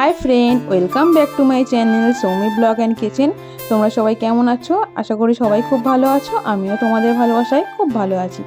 Hi friend, welcome back to my channel Soumi blog and kitchen. তোমরা সবাই কেমন আছো? আশা করি সবাই খুব ভালো আছো, আমিও তোমাদের ভালোবাসায় খুব ভালো আছি।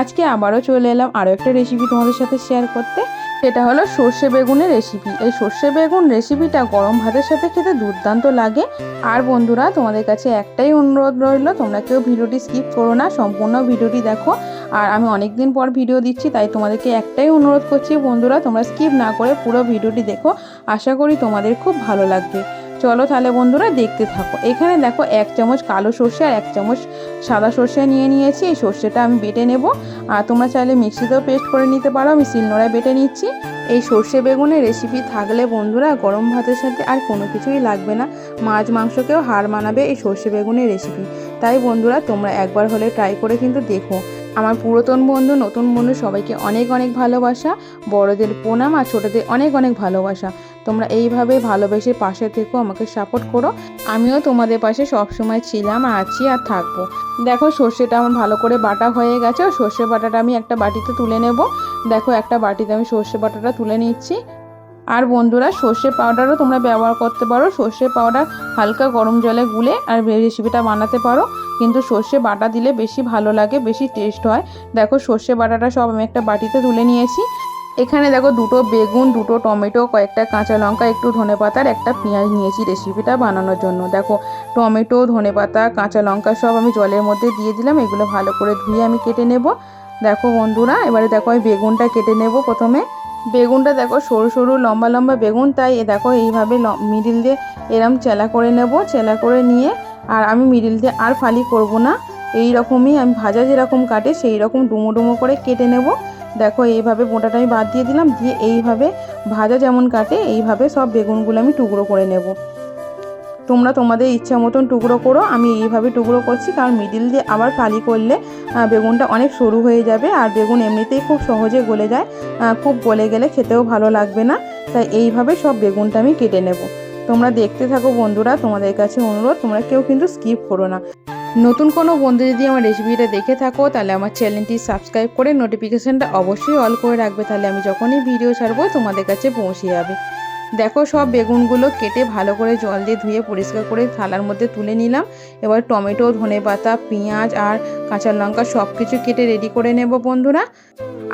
আজকে আবারও চলে এলাম আরও একটা রেসিপি তোমাদের সাথে শেয়ার করতে। সেটা হলো সর্ষে বেগুনের রেসিপি এই সর্ষে বেগুন রেসিপিটা গরম ভাতের সাথে খেতে দুর্দান্ত লাগে। আর বন্ধুরা, তোমাদের কাছে একটাই অনুরোধ রইল, তোমরা কেউ ভিডিওটি স্কিপ করো না, সম্পূর্ণ ভিডিওটি দেখো। আর আমি অনেক দিন পর ভিডিও দিচ্ছি, তাই তোমাদেরকে একটাই অনুরোধ করছি, বন্ধুরা, তোমরা স্কিপ না করে পুরো ভিডিওটি দেখো। আশা করি তোমাদের খুব ভালো লাগবে। চলো তাহলে বন্ধুরা দেখতে থাকো। এখানে দেখো এক চামচ কালো সর্ষে আর এক চামচ সাদা সর্ষে নিয়ে নিয়েছি। এই সর্ষেটা আমি বেটে নেব। আর তোমরা চাইলে মিক্সিতেও পেস্ট করে নিতে পারো। আমি শিলনোড়ায় বেটে নিচ্ছি। এই সর্ষে বেগুনের রেসিপি থাকলে বন্ধুরা গরম ভাতের সাথে আর কোনো কিছুই লাগবে না। মাছ মাংসকেও হার মানাবে এই সর্ষে বেগুনের রেসিপি তাই বন্ধুরা তোমরা একবার হলে ট্রাই করে কিন্তু দেখো। আমার পুরাতন বন্ধু, নতুন বন্ধু সবাইকে অনেক অনেক ভালোবাসা। বড়দের প্রণাম আর ছোটদের অনেক অনেক ভালোবাসা। তোমরা এইভাবে ভালোবেসে পাশে থেকো, আমাকে সাপোর্ট করো। আমিও তোমাদের পাশে সবসময় ছিলাম, আছি আর থাকব। দেখো, সর্ষেটা আমার ভালো করে বাটা হয়ে গেছে। সর্ষে বাটাটা আমি একটা বাটিতে তুলে নেব। দেখো, একটা বাটিতে আমি সর্ষে বাটাটা তুলে নিচ্ছি। আর বন্ধুরা, সর্ষে পাউডারও তোমরা ব্যবহার করতে পারো। সর্ষে পাউডার হালকা গরম জলে গুলে আর রেসিপিটা বানাতে পারো। কিন্তু সর্ষে বাটা দিলে বেশি ভালো লাগে, বেশি টেস্ট হয়। দেখো, সর্ষে বাটাটা সব আমি একটা বাটিতে তুলে নিয়েছি। এখানে দেখো দুটো বেগুন, দুটো টমেটো, কয়েকটা কাঁচা লঙ্কা, একটু ধনে পাতার একটা পেঁয়াজ নিয়েছি রেসিপিটা বানানোর জন্য। দেখো টমেটো, ধনে পাতা, কাঁচা লঙ্কা সব আমি জলের মধ্যে দিয়ে দিলাম, এগুলো ভালো করে ধুয়ে আমি কেটে নেব। দেখো বন্ধুরা, এবারে দেখো আমি বেগুনটা কেটে নেব প্রথমে। বেগুনটা দেখো সরু সরু লম্বা লম্বা বেগুন, তাই দেখো এইভাবে মিডিল দিয়ে এরম চেলা করে নেব, চেলা করে নিয়ে আর আমি মিডিল দিয়ে আর ফালি করব না। এই রকমই আমি ভাজা যেরকম কাটে সেই রকম ডুমো ডুমো করে কেটে নেব। দেখো, এইভাবে মোটাটা আমি বাদ দিয়ে দিলাম, দিয়ে এইভাবে ভাজা যেমন কাটে, এইভাবে সব বেগুনগুলো আমি টুকরো করে নেব। তোমরা তোমাদের ইচ্ছা মতন টুকরো করো, আমি এইভাবে টুকরো করছি, কারণ মিডিল দিয়ে আবার ফালি করলে বেগুনটা অনেক সরু হয়ে যাবে, আর বেগুন এমনিতেই খুব সহজে গলে যায় খুব গলে গেলে খেতেও ভালো লাগবে না, তাই এইভাবে সব বেগুনটা আমি কেটে নেব। তোমরা দেখতে থাকো বন্ধুরা, তোমাদের কাছে অনুরোধ, তোমরা কেউ কিন্তু স্কিপ করো না। নতুন কোনো বন্ধু যদি আমার রেসিপিটা দেখে থাকো, তাহলে আমার চ্যানেলটি সাবস্ক্রাইব করে নোটিফিকেশানটা অবশ্যই অল করে রাখবে। তাহলে আমি যখনই ভিডিও ছাড়বো, তোমাদের কাছে পৌঁছে যাবে। দেখো সব বেগুনগুলো কেটে ভালো করে জল দিয়ে ধুয়ে পরিষ্কার করে থালার মধ্যে তুলে নিলাম। এবার টমেটো ধনে পাতা পেঁয়াজ আর কাঁচা লঙ্কা সব কিছু কেটে রেডি করে নেব বন্ধুরা।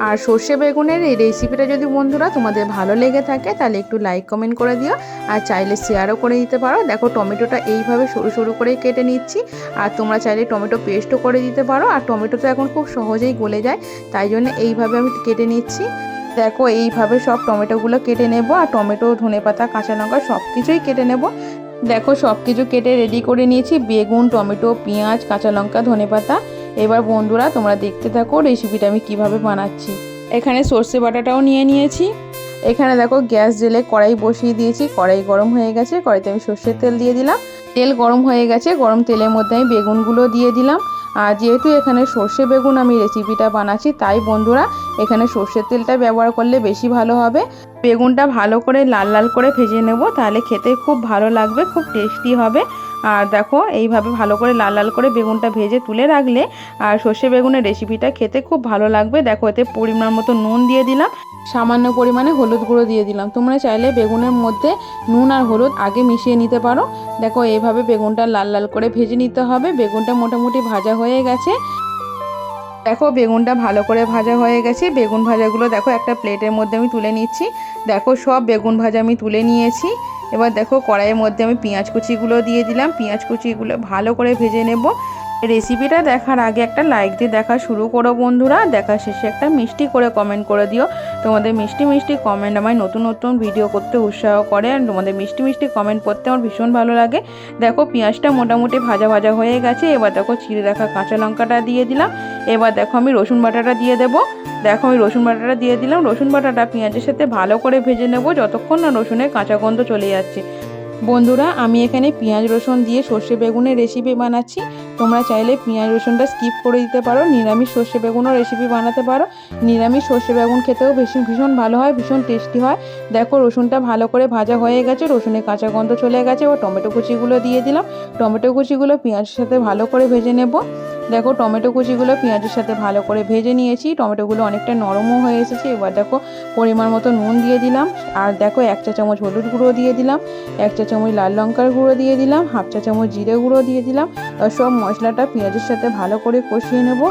আর সর্ষে বেগুনের এই রেসিপিটা যদি বন্ধুরা তোমাদের ভালো লেগে থাকে, তাহলে একটু লাইক কমেন্ট করে দিও। আর চাইলে শেয়ারও করে দিতে পারো। দেখো টমেটোটা এইভাবে সরু সরু করে কেটে নিচ্ছি। আর তোমরা চাইলে টমেটো পেস্টও করে দিতে পারো। আর টমেটো তো এখন খুব সহজেই গলে যায়, তাই জন্য এইভাবে আমি কেটে নিচ্ছি। দেখো, এইভাবে সব টমেটোগুলো কেটে নেব আর টমেটো ধনে পাতা কাঁচা লঙ্কা সব কিছুই কেটে নেব। দেখো, সব কিছু কেটে রেডি করে নিয়েছি। বেগুন, টমেটো, পেঁয়াজ কাঁচা লঙ্কা ধনে পাতা এবার বন্ধুরা, তোমরা দেখতে থাকো রেসিপিটা আমি কীভাবে বানাচ্ছি। এখানে সর্ষে বাটাটাও নিয়ে নিয়েছি। এখানে দেখো, গ্যাস জেলে কড়াই বসিয়ে দিয়েছি। কড়াই গরম হয়ে গেছে। কড়াইতে আমি সর্ষের তেল দিয়ে দিলাম। তেল গরম হয়ে গেছে। গরম তেলের মধ্যে আমি বেগুনগুলো দিয়ে দিলাম। আর যেহেতু এখানে সর্ষে বেগুন আমি রেসিপিটা বানাচ্ছি, তাই বন্ধুরা এখানে সর্ষের তেলটা ব্যবহার করলে বেশি ভালো হবে। বেগুনটা ভালো করে লাল লাল করে ভেজে নেব, তাহলে খেতে খুব ভালো লাগবে, খুব টেস্টি হবে। আর দেখো, এইভাবে ভালো করে লাল লাল করে বেগুনটা ভেজে তুলে রাখলে আর সর্ষে বেগুনের রেসিপিটা খেতে খুব ভালো লাগবে। দেখো, এতে পরিমাণ মতো নুন দিয়ে দিলাম। সামান্য পরিমাণে হলুদ গুঁড়ো দিয়ে দিলাম। তোমরা চাইলে বেগুনের মধ্যে নুন আর হলুদ আগে মিশিয়ে নিতে পারো। দেখো, এইভাবে বেগুনটা লাল লাল করে ভেজে নিতে হবে। বেগুনটা মোটামুটি ভাজা হয়ে গেছে। দেখো, বেগুনটা ভালো করে ভাজা হয়ে গেছে। বেগুন ভাজাগুলো দেখো, একটা প্লেটের মধ্যে আমি তুলে নিচ্ছি। দেখো, সব বেগুন ভাজা আমি তুলে নিয়েছি। এবার দেখো কড়াইয়ের মধ্যে আমি পেঁয়াজ কুচিগুলো দিয়ে দিলাম। পেঁয়াজ কুচিগুলো ভালো করে ভেজে নেব। রেসিপিটা দেখার আগে একটা লাইক দিয়ে দেখা শুরু করো বন্ধুরা। দেখা শেষে একটা মিষ্টি করে কমেন্ট করে দিও। তোমাদের মিষ্টি মিষ্টি কমেন্ট আমায় নতুন নতুন ভিডিও করতে উৎসাহ করে আর তোমাদের মিষ্টি মিষ্টি কমেন্ট করতে আমার ভীষণ ভালো লাগে। দেখো পেঁয়াজটা মোটামুটি ভাজা ভাজা হয়ে গেছে। এবার দেখো চিড়ে রাখা কাঁচা লঙ্কাটা দিয়ে দিলাম। এবার দেখো আমি রসুন বাটাটা দিয়ে দেবো। দেখো, আমি রসুন বাটাটা দিয়ে দিলাম। রসুন বাটাটা পেঁয়াজের সাথে ভালো করে ভেজে নেব যতক্ষণ না রসুনের কাঁচা গন্ধ চলে যাচ্ছে। বন্ধুরা, আমি এখানে পেঁয়াজ রসুন দিয়ে সর্ষে বেগুনের রেসিপি বানাচ্ছি। তোমরা চাইলে পেঁয়াজ রসুনটা স্কিপ করে দিতে পারো, নিরামিষ সর্ষে বেগুনও রেসিপি বানাতে পারো। নিরামিষ সর্ষে বেগুন খেতেও বেশি ভীষণ ভালো হয়, ভীষণ টেস্টি হয়। দেখো, রসুনটা ভালো করে ভাজা হয়ে গেছে, রসুনের কাঁচা গন্ধ চলে গেছে। ও টমেটো কুচিগুলো দিয়ে দিলাম। টমেটো কুচিগুলো পেঁয়াজের সাথে ভালো করে ভেজে নেব। দেখো টমেটো কুচিগুলো পেঁয়াজের সাথে ভালো করে ভেজে নিয়েছি। টমেটোগুলো অনেকটা নরমও হয়ে এসেছে। এবার দেখো পরিমাণ মতো নুন দিয়ে দিলাম। আর দেখো এক চা চামচ হলুদ গুঁড়ো দিয়ে দিলাম। এক চা চামচ লাল লঙ্কার গুঁড়ো দিয়ে দিলাম। হাফ চা চামচ জিরে গুঁড়ো দিয়ে দিলাম। সব মশলাটা পেঁয়াজের সাথে ভালো করে কষিয়ে নেব।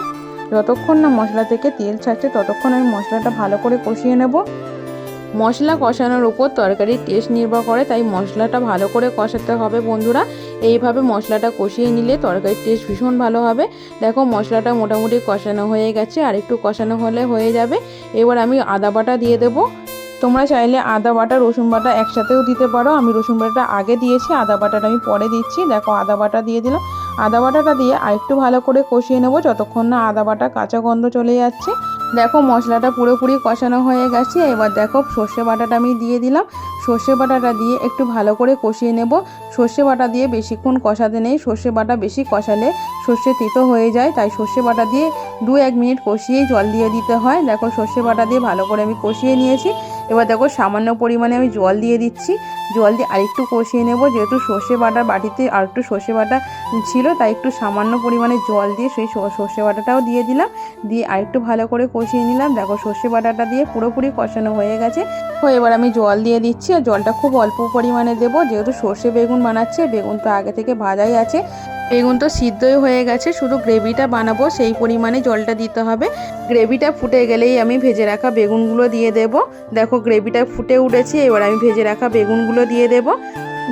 যতক্ষণ না মশলা থেকে তেল ছাড়ছে, ততক্ষণ আমি মশলাটা ভালো করে কষিয়ে নেব। মশলা কষানোর উপর তরকারির টেস্ট নির্ভর করে, তাই মশলাটা ভালো করে কষাতে হবে বন্ধুরা। এইভাবে মশলাটা কষিয়ে নিলে তরকারির টেস্ট ভীষণ ভালো হবে। দেখো মশলাটা মোটামুটি কষানো হয়ে গেছে, আর একটু কষানো হলে হয়ে যাবে। এবার আমি আদা বাটা দিয়ে দেবো। তোমরা চাইলে আদা বাটা, রসুন বাটা একসাথেও দিতে পারো। আমি রসুন বাটাটা আগে দিয়েছি, আদা বাটাটা আমি পরে দিচ্ছি। দেখো আদা বাটা দিয়ে দিলাম। আদা বাটাটা দিয়ে আরেকটু ভালো করে কষিয়ে নেব, যতক্ষণ না আদা বাটা কাঁচা গন্ধ চলে যাচ্ছে। দেখো মশলাটা পুরোপুরি কষানো হয়ে গেছে, এবার দেখো সর্ষে বাটাটা আমি দিয়ে দিলাম। সর্ষে বাটাটা দিয়ে একটু ভালো করে কষিয়ে নেব। সর্ষে বাটা দিয়ে বেশিক্ষণ কষাতে নেই, সর্ষে বাটা বেশি কষালে সর্ষে তিতো হয়ে যায়, তাই সর্ষে বাটা দিয়ে দু এক মিনিট কষিয়েই জল দিয়ে দিতে হয়। দেখো সর্ষে বাটা দিয়ে ভালো করে আমি কষিয়ে নিয়েছি। এবার দেখো সামান্য পরিমাণে আমি জল দিয়ে দিচ্ছি। জল দিয়ে আরেকটু কষিয়ে নেব, যেহেতু সর্ষে বাটা বাটিতে আর একটু সর্ষে বাটা ছিল, তাই একটু সামান্য পরিমাণে জল দিয়ে সেই সর্ষে বাটাটাও দিয়ে দিলাম। দিয়ে আরেকটু ভালো করে কষিয়ে নিলাম। দেখো সর্ষে বাটাটা দিয়ে পুরোপুরি কষানো হয়ে গেছে। তো এবার আমি জল দিয়ে দিচ্ছি, আর জলটা খুব অল্প পরিমাণে দেবো, যেহেতু সর্ষে বেগুন বানাচ্ছে, বেগুন তো আগে থেকে ভাজাই আছে। বেগুন তো সিদ্ধই হয়ে গেছে, শুধু গ্রেভিটা বানাবো, সেই পরিমাণে জলটা দিতে হবে। গ্রেভিটা ফুটে গেলেই আমি ভেজে রাখা বেগুনগুলো দিয়ে দেব। দেখো, গ্রেভিটা ফুটে উঠেছে, এবার আমি ভেজে রাখা বেগুনগুলো দিয়ে দেব।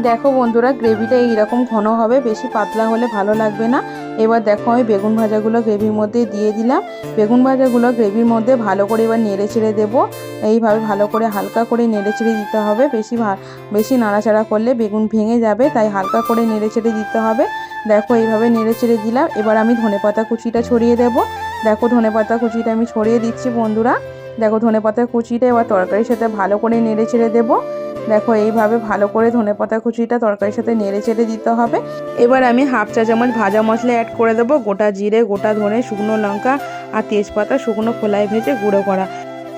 দেখো বন্ধুরা, গ্রেভিটা এইরকম ঘন হবে, বেশি পাতলা হলে ভালো লাগবে না। এবার দেখো, আমি বেগুন ভাজাগুলো গ্রেভির মধ্যে দিয়ে দিলাম। বেগুন ভাজাগুলো গ্রেভির মধ্যে ভালো করে এবার নেড়ে ছেড়ে দেবো। এইভাবে ভালো করে হালকা করে নেড়ে ছেড়ে দিতে হবে। বেশি বেশি নাড়াচাড়া করলে বেগুন ভেঙে যাবে, তাই হালকা করে নেড়ে ছেড়ে দিতে হবে। দেখো, এইভাবে নেড়ে ছেড়ে দিলাম। এবার আমি ধনেপাতা কুচিটা ছড়িয়ে দেবো। দেখো ধনেপাতা কুচিটা আমি ছড়িয়ে দিচ্ছি বন্ধুরা। দেখো ধনেপাতা কুচিটা এবার তরকারির সাথে ভালো করে নেড়ে ছেড়ে দেবো। দেখো, এইভাবে ভালো করে ধনেপাতা কুচিটা তরকারির সাথে নেড়ে চেড়ে দিতে হবে। এবার আমি হাফ চা চামচ ভাজা মশলা অ্যাড করে দেবো। গোটা জিরে, গোটা ধনে, শুকনো লঙ্কা আর তেজপাতা শুকনো খোলায় ভেজে গুঁড়ো করা।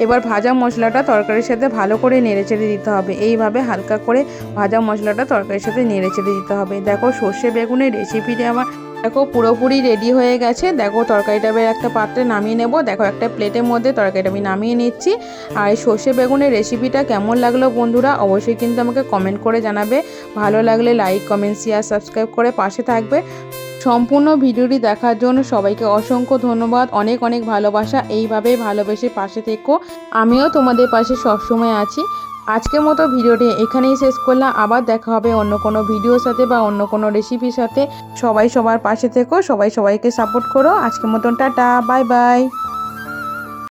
এবার ভাজা মশলাটা তরকারির সাথে ভালো করে নেড়ে চেড়ে দিতে হবে। এইভাবে হালকা করে ভাজা মশলাটা তরকারির সাথে নেড়ে চেড়ে দিতে হবে। দেখো সর্ষে বেগুনের রেসিপিটা আমার দেখো পুরোপুরি রেডি হয়ে গেছে। দেখো তরকারিটা এবার একটা পাত্রে নামিয়ে নেব। দেখো একটা প্লেটের মধ্যে তরকারিটা আমি নামিয়ে নিচ্ছি। আর এই সর্ষে বেগুনের রেসিপিটা কেমন লাগল বন্ধুরা অবশ্যই কিন্তু আমাকে কমেন্ট করে জানাবে। ভালো লাগলে লাইক কমেন্ট শেয়ার সাবস্ক্রাইব করে পাশে থাকবে। সম্পূর্ণ ভিডিওটি দেখার জন্য সবাইকে অসংখ্য ধন্যবাদ। অনেক অনেক ভালোবাসা। এইভাবে ভালোবেসে পাশে থেকো। আমিও তোমাদের পাশে সবসময় আছি। আজকের মতো ভিডিওটি এখানেই শেষ করলাম। আবার দেখা হবে অন্য কোনো ভিডিওর সাথে বা অন্য কোনো রেসিপির সাথে। সবাই সবার পাশে থেকো। সবাই সবাইকে সাপোর্ট করো। আজকের মতন টাটা। Bye bye